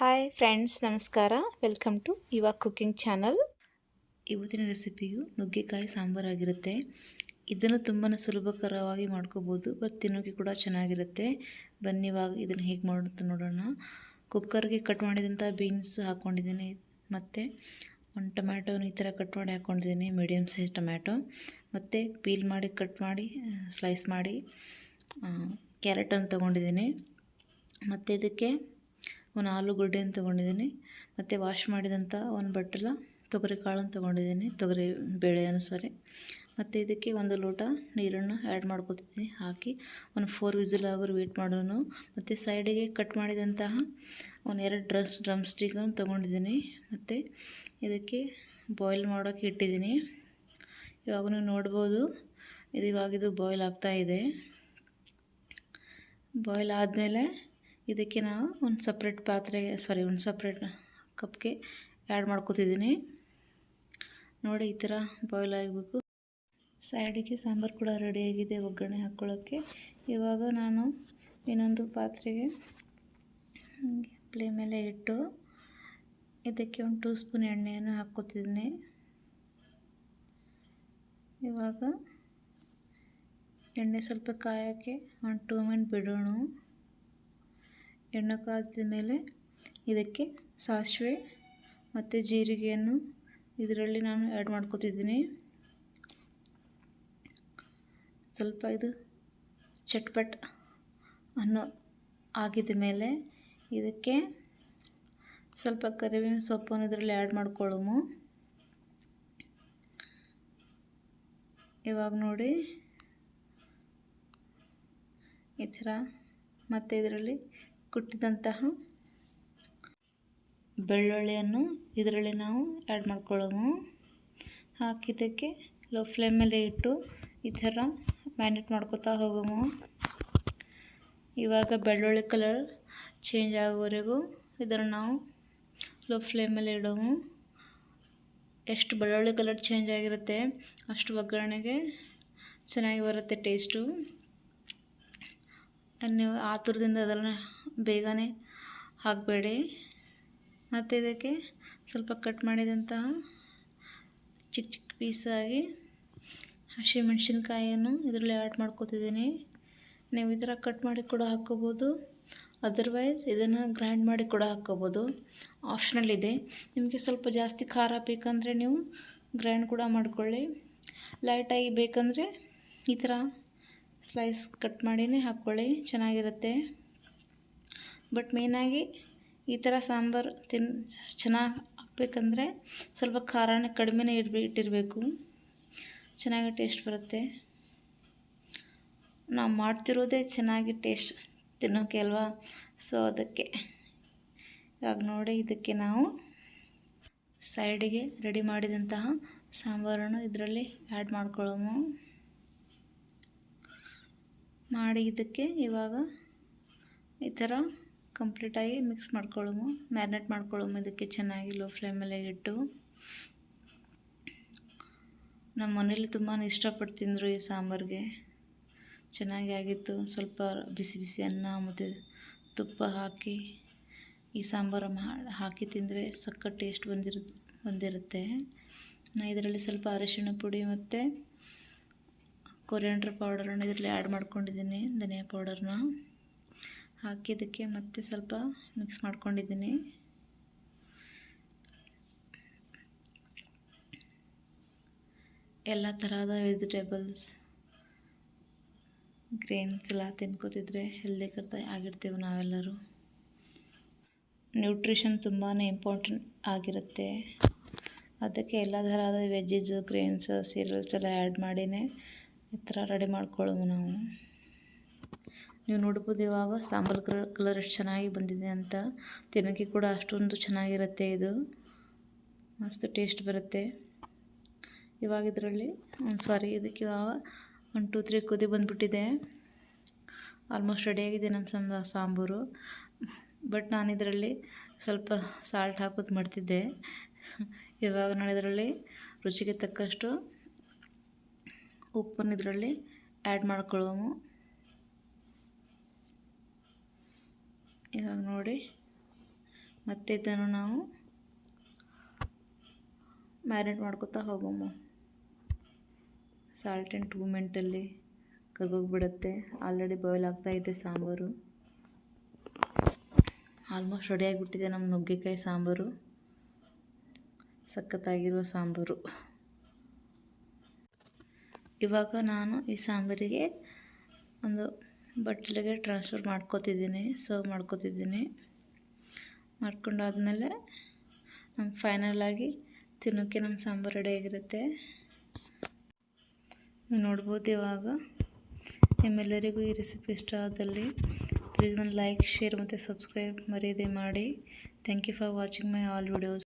Hi friends ನಮಸ್ಕಾರ. Welcome to Yuva cooking channel ಇವತ್ತಿನ ರೆಸಿಪಿಯು ನುಗ್ಗೆಕಾಯಿ ಸಾಂಬಾರಾಗಿರುತ್ತೆ ಇದನ್ನು ತುಂಬಾ ಸುಲಭಕರವಾಗಿ ಮಾಡ್ಕೋಬೋದು ಬಟ್ ತಿನ್ನೋಕ್ಕೆ ಕೂಡ ಚೆನ್ನಾಗಿರುತ್ತೆ. ಬನ್ನಿ ಇವಾಗ ಇದನ್ನು ಹೇಗೆ ಮಾಡುತ್ತೆ ನೋಡೋಣ. ಕುಕ್ಕರ್ಗೆ ಕಟ್ ಮಾಡಿದಂಥ ಬೀನ್ಸ್ ಹಾಕ್ಕೊಂಡಿದ್ದೀನಿ ಮತ್ತು ಒಂದು ಟೊಮ್ಯಾಟೋನ ಈ ಥರ ಕಟ್ ಮಾಡಿ ಹಾಕ್ಕೊಂಡಿದ್ದೀನಿ ಮೀಡಿಯಮ್ ಸೈಜ್ ಟೊಮ್ಯಾಟೊ ಮತ್ತು ಪೀಲ್ ಮಾಡಿ ಕಟ್ ಮಾಡಿ ಸ್ಲೈಸ್ ಮಾಡಿ ಕ್ಯಾರೆಟನ್ನು ತೊಗೊಂಡಿದ್ದೀನಿ. ಮತ್ತು ಇದಕ್ಕೆ ಒಂದು ಆಲೂಗಡ್ಡೆಯನ್ನು ತೊಗೊಂಡಿದ್ದೀನಿ, ಮತ್ತು ವಾಶ್ ಮಾಡಿದಂಥ ಒಂದು ಬಟ್ಟಲ, ತೊಗರಿ ಕಾಳನ್ನು ತೊಗೊಂಡಿದ್ದೀನಿ, ತೊಗರಿ ಬೇಳೆಯನ್ನು ಸಾರಿ ಮತ್ತು ಇದಕ್ಕೆ ಒಂದು ಲೋಟ ನೀರನ್ನು ಆ್ಯಡ್ ಮಾಡ್ಕೊತಿದ್ದೀನಿ, ಹಾಕಿ ಒಂದು ಫೋರ್ ವಿಸಿಲ್ ಆಗೋರು ವೇಟ್ ಮಾಡೋಣ ಮತ್ತು ಸೈಡಿಗೆ ಕಟ್ ಮಾಡಿದಂತಹ ಒಂದು ಎರಡು ಡ್ರಮ್ಸ್ ಡ್ರಮ್ ಸ್ಟಿಕನ್ನು ತೊಗೊಂಡಿದ್ದೀನಿ. ಮತ್ತು ಇದಕ್ಕೆ ಬಾಯ್ಲ್ ಮಾಡೋಕ್ಕೆ ಇಟ್ಟಿದ್ದೀನಿ. ಇವಾಗ ನೀವು ನೋಡ್ಬೋದು, ಇದು ಇವಾಗಿದು ಬಾಯ್ಲ್ ಆಗ್ತಾಯಿದೆ ಬಾಯ್ಲ್ ಆದಮೇಲೆ ಇದಕ್ಕೆ ನಾವು ಒಂದು ಸಪ್ರೇಟ್ ಪಾತ್ರೆ ಸಾರಿ ಒಂದು ಸಪ್ರೇಟ್ ಕಪ್ಗೆ ಆ್ಯಡ್ ಮಾಡ್ಕೋತಿದ್ದೀನಿ. ನೋಡಿ, ಈ ಥರ ಬಾಯ್ಲ್ ಆಗಬೇಕು. ಸೈಡಿಗೆ ಸಾಂಬಾರು ಕೂಡ ರೆಡಿಯಾಗಿದೆ ಒಗ್ಗರಣೆ ಹಾಕ್ಕೊಳ್ಳೋಕ್ಕೆ ಇವಾಗ ನಾನು ಇನ್ನೊಂದು ಪಾತ್ರೆಗೆ ಪ್ಲೇ ಮೇಲೆ ಇಟ್ಟು ಇದಕ್ಕೆ ಒಂದು ಟೂ ಸ್ಪೂನ್ ಎಣ್ಣೆಯನ್ನು ಹಾಕ್ಕೋತಿದ್ದೀನಿ. ಇವಾಗ ಎಣ್ಣೆ ಸ್ವಲ್ಪ ಕಾಯೋಕ್ಕೆ ಒಂದು ಟೂ ಮಿನಿಟ್ ಬಿಡೋಣ. ಎಣ್ಣೆ ಕಾದ ಮೇಲೆ ಇದಕ್ಕೆ ಸಾಸಿವೆ ಮತ್ತು ಜೀರಿಗೆಯನ್ನು ಇದರಲ್ಲಿ ನಾನು ಆ್ಯಡ್ ಮಾಡ್ಕೊತಿದ್ದೀನಿ. ಸ್ವಲ್ಪ ಇದು ಚಟ್ಪಟ್ ಅನ್ನೋ ಆಗಿದ ಮೇಲೆ ಇದಕ್ಕೆ ಸ್ವಲ್ಪ ಕರಿಬೇವಿನ ಸೊಪ್ಪನ್ನು ಇದರಲ್ಲಿ ಆ್ಯಡ್ ಮಾಡ್ಕೊಳ್ಳೋಮು. ಇವಾಗ ನೋಡಿ ಈ ಥರ ಮತ್ತು ಇದರಲ್ಲಿ ಕುಟ್ಟಿದಂತಹ ಬೆಳ್ಳುಳ್ಳಿಯನ್ನು ಇದರಲ್ಲಿ ನಾವು ಆ್ಯಡ್ ಮಾಡ್ಕೊಳ್ಳೋಣ. ಹಾಕಿದ್ದಕ್ಕೆ ಲೋ ಫ್ಲೇಮಲ್ಲೇ ಇಟ್ಟು ಈ ಥರ ಮ್ಯಾನೇಟ್ ಮಾಡ್ಕೊತಾ ಹೋಗೋಮು ಇವಾಗ ಬೆಳ್ಳುಳ್ಳಿ ಕಲರ್ ಚೇಂಜ್ ಆಗೋವರೆಗೂ ಇದನ್ನು ನಾವು ಲೋ ಫ್ಲೇಮಲ್ಲಿ ಇಡೋಮು ಎಷ್ಟು ಬೆಳ್ಳುಳ್ಳಿ ಕಲರ್ ಚೇಂಜ್ ಆಗಿರುತ್ತೆ ಅಷ್ಟು ಒಗ್ಗರಣೆಗೆ ಚೆನ್ನಾಗಿ ಬರುತ್ತೆ ಟೇಸ್ಟು ನೀವು ಆತುರದಿಂದ ಅದನ್ನು ಬೇಗನೆ ಹಾಕಬೇಡಿ. ಮತ್ತು ಇದಕ್ಕೆ ಸ್ವಲ್ಪ ಕಟ್ ಮಾಡಿದಂತಹ ಚಿಕ್ಕ ಚಿಕ್ಕ ಪೀಸಾಗಿ ಹಸಿಮೆಣಸಿನ್ಕಾಯಿಯನ್ನು ಇದರಲ್ಲಿ ಆ್ಯಡ್ ಮಾಡ್ಕೋತಿದ್ದೀನಿ. ನೀವು ಈ ಕಟ್ ಮಾಡಿ ಕೂಡ ಹಾಕ್ಕೋಬೋದು. ಅದರ್ವೈಸ್ ಇದನ್ನು ಗ್ರೈಂಡ್ ಮಾಡಿ ಕೂಡ ಹಾಕ್ಕೋಬೋದು. ಆಪ್ಷನಲ್ ಇದೆ. ನಿಮಗೆ ಸ್ವಲ್ಪ ಜಾಸ್ತಿ ಖಾರ ಬೇಕಂದರೆ ನೀವು ಗ್ರೈಂಡ್ ಕೂಡ ಮಾಡ್ಕೊಳ್ಳಿ. ಲೈಟಾಗಿ ಬೇಕಂದರೆ ಈ ಥರ ಸ್ಲೈಸ್ ಕಟ್ ಮಾಡಿನೇ, ಹಾಕ್ಕೊಳ್ಳಿ, ಚೆನ್ನಾಗಿರುತ್ತೆ. ಬಟ್ ಮೇಯ್ನಾಗಿ ಈ ಥರ ಸಾಂಬಾರು ತಿನ್, ಚೆನ್ನಾಗಿ ಹಾಕ್ಬೇಕಂದ್ರೆ ಸ್ವಲ್ಪ ಖಾರನ ಕಡಿಮೆನೇ ಇಡ್ಬಿ, ಇಟ್ಟಿರಬೇಕು. ಚೆನ್ನಾಗಿ ಟೇಸ್ಟ್ ಬರುತ್ತೆ. ನಾವು ಮಾಡ್ತಿರೋದೇ ಚೆನ್ನಾಗಿ ಟೇಸ್ಟ್ ತಿನ್ನೋಕೆ ಅಲ್ವಾ? ಸೊ ಅದಕ್ಕೆ ಇವಾಗ ನೋಡಿ ಇದಕ್ಕೆ ನಾವು ಸೈಡಿಗೆ ರೆಡಿ ಮಾಡಿದಂತಹ ಸಾಂಬಾರನ್ನು ಇದರಲ್ಲಿ ಆ್ಯಡ್ ಮಾಡ್ಕೊಳ್ಳೋము ಮಾಡಿ ಇದಕ್ಕೆ ಇವಾಗ ಈ ಥರ ಕಂಪ್ಲೀಟಾಗಿ ಮಿಕ್ಸ್ ಮಾಡ್ಕೊಳ್ಳೋಮು ಮ್ಯಾರಿನೇಟ್ ಮಾಡ್ಕೊಳ್ಳೋಮು ಇದಕ್ಕೆ ಚೆನ್ನಾಗಿ ಲೋ ಫ್ಲೇಮಲ್ಲೇ ಇಟ್ಟು. ನಮ್ಮ ಮನೇಲಿ ತುಂಬಾ ಇಷ್ಟಪಟ್ಟು ತಿಂದರು ಈ ಸಾಂಬಾರಿಗೆ. ಚೆನ್ನಾಗಿ ಆಗಿತ್ತು. ಸ್ವಲ್ಪ ಬಿಸಿ ಬಿಸಿ ಅನ್ನ ಮತ್ತು ತುಪ್ಪ ಹಾಕಿ, ಈ ಸಾಂಬಾರು ಹಾಕಿ ತಿಂದರೆ ಸಕ್ಕ ಟೇಸ್ಟ್ ಬಂದಿರು, ಬಂದಿರುತ್ತೆ. ನಾ ಇದರಲ್ಲಿ ಸ್ವಲ್ಪ ಅರಿಶಿಣ ಪುಡಿ ಮತ್ತು ಕೊರಿಯಾಂಡ್ರ್ ಪೌಡರನ್ನು ಇದರಲ್ಲಿ ಆ್ಯಡ್ ಮಾಡ್ಕೊಂಡಿದ್ದೀನಿ, ಧನಿಯಾ ಪೌಡರ್ನ ಹಾಕಿದ್ದಕ್ಕೆ ಮತ್ತೆ ಸ್ವಲ್ಪ ಮಿಕ್ಸ್ ಮಾಡ್ಕೊಂಡಿದ್ದೀನಿ. ಎಲ್ಲ ಥರದ ವೆಜಿಟೇಬಲ್ಸ್, ಗ್ರೇನ್ಸ್ ಎಲ್ಲ ತಿನ್ಕೋತಿದ್ರೆ ಹೆಲ್ದಿ ಕರ್ತ ಆಗಿರ್ತೀವಿ ನಾವೆಲ್ಲರೂ. ನ್ಯೂಟ್ರಿಷನ್ ತುಂಬಾ ಇಂಪಾರ್ಟೆಂಟ್ ಆಗಿರುತ್ತೆ. ಅದಕ್ಕೆ ಎಲ್ಲ ಥರದ ವೆಜ್ಜಸ್, ಗ್ರೇನ್ಸ್, ಸೀರಿಯಲ್ಸ್ ಎಲ್ಲ ಆ್ಯಡ್ ಮಾಡಿನೇ ಈ ಥರ ರೆಡಿ ಮಾಡ್ಕೊಳ್ಳೋವು ನಾವು. ನೀವು ನೋಡ್ಬೋದು ಇವಾಗ ಸಾಂಬಲ್ ಕಲರ್ ಕಲರ್ ಎಷ್ಟು ಚೆನ್ನಾಗಿ ಬಂದಿದೆ ಅಂತ. ತಿನ್ನೋಕ್ಕೆ ಕೂಡ ಅಷ್ಟೊಂದು ಚೆನ್ನಾಗಿರುತ್ತೆ ಇದು. ಮಸ್ತ್ ಟೇಸ್ಟ್ ಬರುತ್ತೆ. ಇವಾಗ ಇದರಲ್ಲಿ ಒಂದು ಸಾರಿ ಇದಕ್ಕೆ ಇವಾಗ ಒಂದು ಟೂ ತ್ರೀ ಕುದಿ ಬಂದುಬಿಟ್ಟಿದೆ. ಆಲ್ಮೋಸ್ಟ್ ರೆಡಿಯಾಗಿದೆ ನಮ್ಮ ಸಂಬ, ಸಾಂಬಾರು. ಬಟ್ ನಾನು ಇದರಲ್ಲಿ ಸ್ವಲ್ಪ ಸಾಲ್ಟ್ ಹಾಕೋದು ಮಾಡ್ತಿದ್ದೆ. ಇವಾಗ ನಾನು ಇದರಲ್ಲಿ ರುಚಿಗೆ ತಕ್ಕಷ್ಟು ಉಪ್ಪನ್ನು ಇದರಲ್ಲಿ ಆ್ಯಡ್ ಮಾಡ್ಕೊಳ್ಳೋಣ ಇವಾಗ ನೋಡಿ. ಮತ್ತೆ ಇದನ್ನು ನಾವು ಮ್ಯಾರಿನೇಟ್ ಮಾಡ್ಕೊತಾ ಹೋಗೋಮ್ಮ ಸಾಲ್ಟ್ ಆ್ಯಂಡ್ ಟೂ ಮಿನಿಟಲ್ಲಿ ಕರ್ಗೋಗ್ಬಿಡುತ್ತೆ. ಆಲ್ರೆಡಿ ಬಾಯ್ಲ್ ಆಗ್ತಾ ಇದೆ ಸಾಂಬಾರು. ಆಲ್ಮೋಸ್ಟ್ ರೆಡಿ ಆಗಿಬಿಟ್ಟಿದೆ ನಮ್ಮ ನುಗ್ಗೆಕಾಯಿ ಸಾಂಬಾರು. ಸಖತ್ತಾಗಿರುವ ಸಾಂಬಾರು. ಇವಾಗ ನಾನು ಈ ಸಾಂಬಾರಿಗೆ ಒಂದು ಬಟ್ಟಲಿಗೆ ಟ್ರಾನ್ಸ್ಫರ್ ಮಾಡ್ಕೋತಿದ್ದೀನಿ ಸರ್ವ್ ಮಾಡ್ಕೋತಿದ್ದೀನಿ. ಮಾಡ್ಕೊಂಡಾದಮೇಲೆ ನಮ್ಮ ಫೈನಲಾಗಿ ತಿನ್ನೋಕ್ಕೆ ನಮ್ಮ ಸಾಂಬಾರು ರೆಡಿ ಆಗಿರುತ್ತೆ. ನೋಡ್ಬೋದು ಇವಾಗ. ನಿಮ್ಮೆಲ್ಲರಿಗೂ ಈ ರೆಸಿಪಿ ಇಷ್ಟ ಆದಲ್ಲಿ ಪ್ಲೀಸ್ ಒಂದು ಲೈಕ್ ಶೇರ್ ಮತ್ತು ಸಬ್ಸ್ಕ್ರೈಬ್ ಮರೀದೆ ಮಾಡಿ. Thank you for watching my all videos